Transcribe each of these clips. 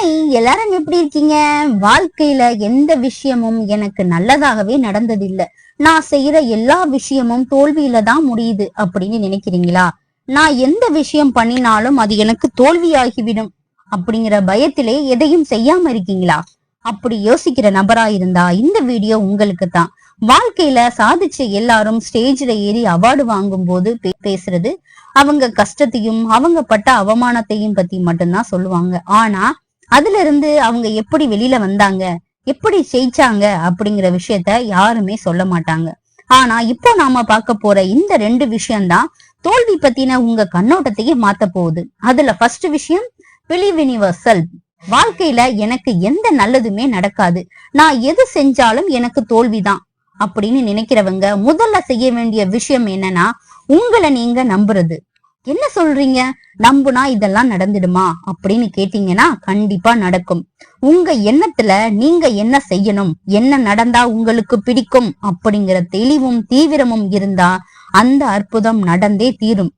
Hi எல்லாரும் எப்படி இருக்கீங்க? வாழ்க்கையில எந்த விஷயமும் எனக்கு நல்லதாகவே நடந்ததில்ல. நான் செய்யற எல்லா விஷயமும் தோல்வியில தான் முடியுது அப்படின்னு நினைக்கிறீங்களா? நான் எந்த விஷயம் பண்ணினாலும் அது எனக்கு தோல்வியாகிவிடும் அப்படிங்கிற பயத்திலே எதையும் செய்யாம இருக்கீங்களா? அப்படி யோசிக்கிற நபரா இருந்தா இந்த வீடியோ உங்களுக்கு தான். வாழ்க்கையில சாதிச்ச எல்லாரும் ஸ்டேஜ்ல ஏறி அவார்டு வாங்கும் போது பேசுறது அவங்க கஷ்டத்தையும் அவங்க பட்ட அவமானத்தையும் பத்தி மட்டும்தான் சொல்லுவாங்க. ஆனா அதுல இருந்து அவங்க எப்படி வெளியில வந்தாங்க எப்படி ஜெயிச்சாங்க அப்படிங்கிற விஷயத்த யாருமே சொல்ல மாட்டாங்க. ஆனா இப்போ நாம பார்க்க போற இந்த ரெண்டு விஷயம்தான் தோல்வி பத்தின உங்க கண்ணோட்டத்தையே மாத்த போகுது. அதுல ஃபர்ஸ்ட் விஷயம் பிலீவ் இன் வாழ்க்கையில எனக்கு எந்த நல்லதுமே நடக்காது. நான் எது செஞ்சாலும் எனக்கு தோல்விதான் அப்படின்னு நினைக்கிறவங்க முதல்ல செய்ய வேண்டிய விஷயம் என்னன்னா உங்களை நீங்க நம்புறது. என்ன சொல்றீங்க? நம்புனா இதெல்லாம் நடந்துடுமா? அப்படின்னு கேட்டீங்கன்னா கண்டிப்பா நடக்கும். உங்க எண்ணத்துல நீங்க என்ன செய்யணும்? என்ன நடந்தா உங்களுக்கு பிடிக்கும்? அப்படிங்கிற தெளிவும் தீவிரமும் இருந்தா அந்த அற்புதம் நடந்தே தீரும்.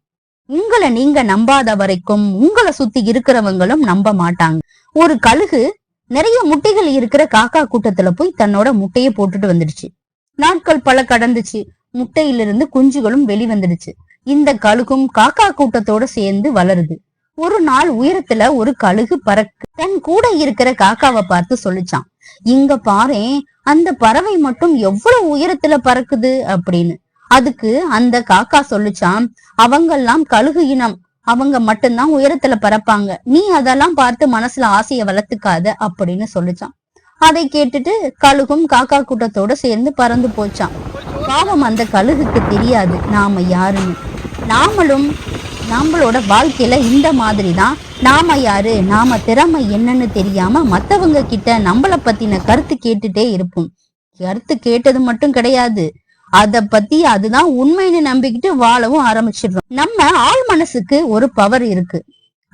உங்களை நீங்க நம்பாத வரைக்கும் உங்களை சுத்தி இருக்கிறவங்களும் நம்ப மாட்டாங்க. ஒரு கழுகு நிறைய முட்டைகள் இருக்கிற காக்கா கூட்டத்துல போய் தன்னோட முட்டைய போட்டுட்டு வந்துடுச்சு. நாட்கள் பல கடந்துச்சு. முட்டையிலிருந்து குஞ்சுகளும் வெளிவந்துடுச்சு. இந்த கழுகும் காக்கா கூட்டத்தோட சேர்ந்து வளருது. ஒரு நாள் உயரத்துல ஒரு கழுகு பறக்கு. தன் கூட இருக்கிற காக்காவை பார்த்து சொல்லிச்சான். இங்க பாரேன் அந்த பறவை மட்டும் எவ்வளவு உயரத்துல பறக்குது? அப்படின்னு. அதுக்கு அந்த காக்கா சொல்லுச்சான் அவங்கெல்லாம் கழுகு இனம். அவங்க மட்டும்தான் உயரத்துல பறப்பாங்க. நீ அதெல்லாம் பார்த்து மனசுல ஆசைய வளர்த்துக்காத அப்படின்னு சொல்லுச்சான். அதை கேட்டுட்டு கழுகும் காக்கா கூட்டத்தோட சேர்ந்து பறந்து போச்சான். பாவம் அந்த கழுகுக்கு தெரியாது நாம யாருன்னு. நாமளும் நம்மளோட வாழ்க்கையில இந்த மாதிரி தான் நாம யாரு? நாம திறமை என்னன்னு தெரியாம மத்தவங்க கிட்ட நம்மள பத்தின கருத்து கேட்டுட்டே இருப்போம். கருத்து கேட்டது மட்டும் கிடையாது. அத பத்தி அதுதான் உண்மைன்னு நம்பிக்கிட்டு வாழவும் ஆரம்பிச்சிடுறோம். நம்ம ஆள் மனசுக்கு ஒரு பவர் இருக்கு.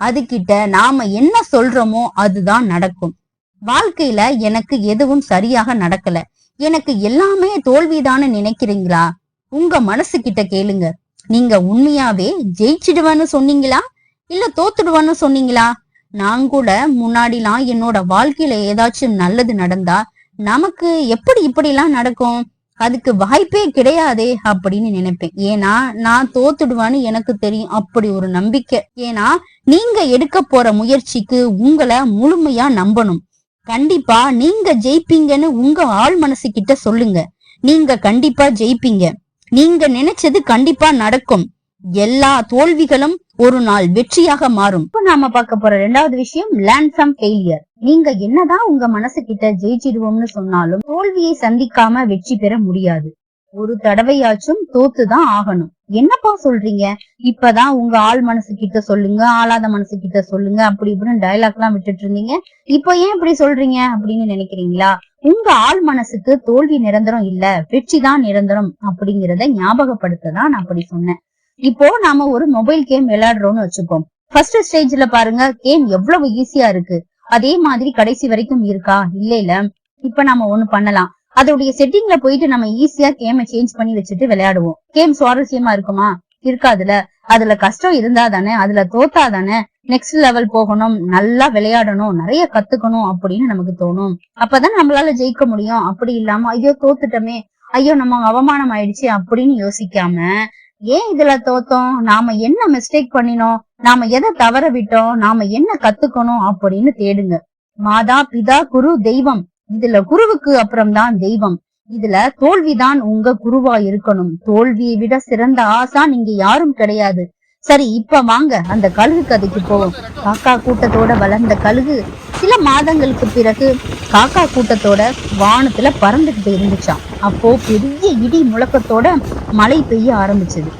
அதுகிட்ட நாம என்ன சொல்றோமோ அதுதான் நடக்கும். வாழ்க்கையில எனக்கு எதுவும் சரியாக நடக்கல. எனக்கு எல்லாமே தோல்விதான்னு நினைக்கிறீங்களா? உங்க மனசு கிட்ட கேளுங்க. நீங்க உண்மையாவே ஜெயிச்சிடுவேன்னு சொன்னீங்களா? இல்ல தோத்துடுவேன்னு சொன்னீங்களா? நான் கூட முன்னாடிலாம் என்னோட வாழ்க்கையில ஏதாச்சும் நல்லது நடந்தா நமக்கு எப்படி இப்படிலாம் நடக்கும்? அதுக்கு வாய்ப்பே கிடையாதே அப்படின்னு நினைப்பேன். ஏன்னா நான் தோத்துடுவான்னு எனக்கு தெரியும். அப்படி ஒரு நம்பிக்கை. ஏன்னா நீங்க எடுக்க போற முயற்சிக்கு உங்களை முழுமையா நம்பணும். கண்டிப்பா நீங்க ஜெயிப்பீங்கன்னு உங்க ஆள் மனசு கிட்ட சொல்லுங்க. நீங்க கண்டிப்பா ஜெயிப்பீங்க. நீங்க நினைச்சது கண்டிப்பா நடக்கும். எல்லா தோல்விகளும் ஒரு நாள் வெற்றியாக மாறும். இப்ப நாம பார்க்க போற ரெண்டாவது விஷயம் லேர்ன் ஃப்ரம் ஃபெயிலியர் நீங்க என்னதான் உங்க மனசு கிட்ட ஜெயிச்சிடுவோம்னு சொன்னாலும் தோல்வியை சந்திக்காம வெற்றி பெற முடியாது. ஒரு தடவையாச்சும் தோத்துதான் ஆகணும். என்னப்பா சொல்றீங்க? இப்பதான் உங்க ஆள் மனசு கிட்ட சொல்லுங்க ஆளாத மனசு கிட்ட சொல்லுங்க அப்படி இப்படின்னு டயலாக் எல்லாம் விட்டுட்டு இருந்தீங்க. இப்ப ஏன் இப்படி சொல்றீங்க அப்படின்னு நினைக்கிறீங்களா? உங்க ஆள் மனசுக்கு தோல்வி நிரந்தரம் இல்ல வெற்றி தான் நிரந்தரம் அப்படிங்கிறத ஞாபகப்படுத்த தான் நான் அப்படி சொன்னேன். இப்போ நாம ஒரு மொபைல் கேம் விளையாடுறோம்னு வச்சுப்போம் ஃபர்ஸ்ட் ஸ்டேஜ்ல பாருங்க கேம் எவ்வளவு ஈஸியா இருக்கு. அதே மாதிரி கடைசி வரைக்கும் இருக்கா? இல்ல இல்ல. இப்ப நாம ஒண்ணு பண்ணலாம். அதோடைய செட்டிங்ல போயிட்டு நம்ம ஈஸியா கேமை சேஞ்ச் பண்ணி வச்சுட்டு விளையாடுவோம். கேம் சுவாரஸ்யமா இருக்குமா? இருக்காதுல. அதுல கஷ்டம் இருந்தா தானே அதுல தோத்தா தானே நெக்ஸ்ட் லெவல் போகணும் நல்லா விளையாடணும் நிறைய கத்துக்கணும் அப்படின்னு நமக்கு தோணும். அப்பதான் நம்மளால ஜெயிக்க முடியும். அப்படி இல்லாம ஐயோ தோத்துட்டோமே ஐயோ நம்ம அவமானம் ஆயிடுச்சு அப்படின்னு யோசிக்காம ஏன் இதுல தோத்தோம்? நாம என்ன மிஸ்டேக் பண்ணினோம்? நாம எதை தவற விட்டோம்? நாம என்ன கத்துக்கணும் அப்படின்னு தேடுங்க. மாதா பிதா குரு தெய்வம் இதுல குருவுக்கு அப்புறம்தான் தெய்வம். இதுல தோல்விதான் உங்க குருவா இருக்கணும். தோல்வியை விட சிறந்த ஆசா நீங்க யாரும் கிடையாது. சரி இப்ப வாங்க அந்த கழுகு கதைக்கு போவோம். காக்கா கூட்டத்தோட வளர்ந்த கழுகு சில மாதங்களுக்கு பிறகு காக்கா கூட்டத்தோட வானத்துல பறந்துகிட்டு இருந்துச்சாம். அப்போ பெரிய இடி முழக்கத்தோட மழை பெய்ய ஆரம்பிச்சது.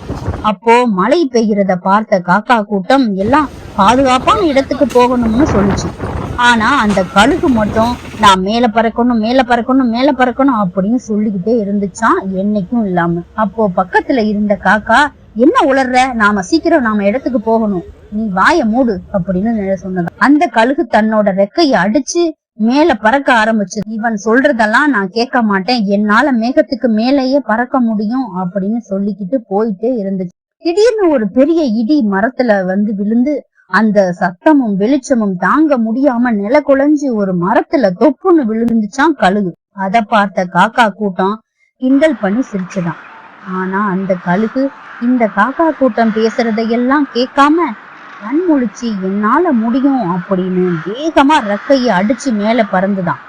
அப்போ மழை பெய்யறத பார்த்த காக்கா கூட்டம் எல்லாம் பாதுகாப்பான இடத்துக்கு போகணும்னு சொல்லுச்சு. ஆனா அந்த கழுகு மட்டும் நான் மேல பறக்கணும் மேல பறக்கணும் மேல பறக்கணும் அப்படின்னு சொல்லிக்கிட்டே இருந்துச்சான் என்னைக்கும் இல்லாம. அப்போ பக்கத்துல இருந்த காக்கா என்ன உளர்ற? நாம சீக்கிரம் நாம இடத்துக்கு போகணும். நீ வாய மூடு அப்படின்னு சொன்னது. அந்த கழுகு தன்னோட ரெக்கைய அடிச்சு மேல பறக்க ஆரம்பிச்சு இவன் சொல்றதெல்லாம் நான் கேட்க மாட்டேன். என்னால மேகத்துக்கு மேலேயே பறக்க முடியும் அப்படின்னு சொல்லிக்கிட்டு போயிட்டே இருந்துச்சு. திடீர்னு ஒரு பெரிய இடி மரத்துல வந்து விழுந்து அந்த சத்தமும் வெளிச்சமும் தாங்க முடியாம நில குலைஞ்சு ஒரு மரத்துல தொப்புன்னு விழுந்துச்சான் கழுகு. அத பார்த்த காக்கா கூட்டம் கிண்டல் பண்ணி சிரிச்சுதான். ஆனா அந்த கழுகு இந்த காக்கா கூட்டம் பேசுறதையெல்லாம் கேட்காம கண் முழிச்சு என்னால முடியும் அப்படின்னு வேகமா ரெக்கைய அடிச்சு மேல பறந்துதான்.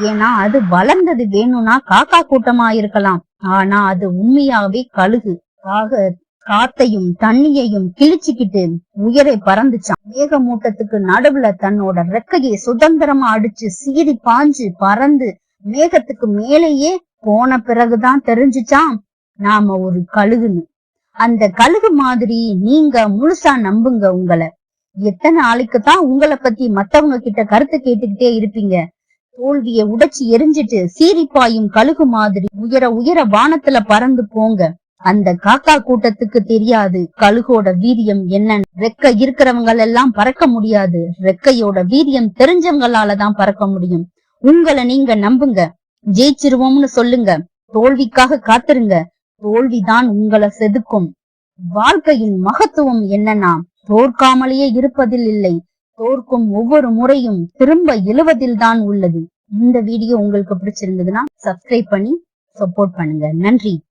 ஏன்னா அது வளர்ந்தது வேணும்னா காக்கா கூட்டமா இருக்கலாம். ஆனா அது உண்மையாவே கழுகு. காக காத்தையும் தண்ணியையும் கிழிச்சுக்கிட்டு உயரை பறந்துச்சான். மேகமூட்டத்துக்கு நடுவுல தன்னோட ரெக்கையை சுதந்திரமா அடிச்சு சீறி பாஞ்சு பறந்து மேகத்துக்கு மேலேயே போன பிறகுதான் தெரிஞ்சுச்சான் நாம ஒரு கழுகுன்னு. அந்த கழுகு மாதிரி நீங்க முழுசா நம்புங்க உங்களை. எத்தனை நாளைக்கு தான் உங்களை பத்தி மத்தவங்க கிட்ட கருத்து கேட்டுக்கிட்டே இருப்பீங்க. தோல்விய உடைச்சு எரிஞ்சிட்டு சீரிப்பாயும் கழுகு மாதிரி உயர உயர வானத்துல பறந்து போங்க. அந்த காக்கா கூட்டத்துக்கு தெரியாது. கழுகோட வீரியம் என்னன்னு. ரெக்க இருக்கிறவங்க எல்லாம் பறக்க முடியாது. ரெக்கையோட வீரியம் தெரிஞ்சவங்களால தான் பறக்க முடியும். உங்களை நீங்க நம்புங்க. ஜெயிச்சிருவோம்னு சொல்லுங்க. தோல்விக்காக காத்துருங்க. தோல்விதான் உங்களை செதுக்கும். வாழ்க்கையின் மகத்துவம் என்னன்னா தோற்காமலேயே இருப்பதில் இல்லை. தோற்கும் ஒவ்வொரு முறையும் திரும்ப எழுவதில் தான் உள்ளது. இந்த வீடியோ உங்களுக்கு பிடிச்சிருந்ததுன்னா சப்ஸ்கிரைப் பண்ணி சப்போர்ட் பண்ணுங்க. நன்றி.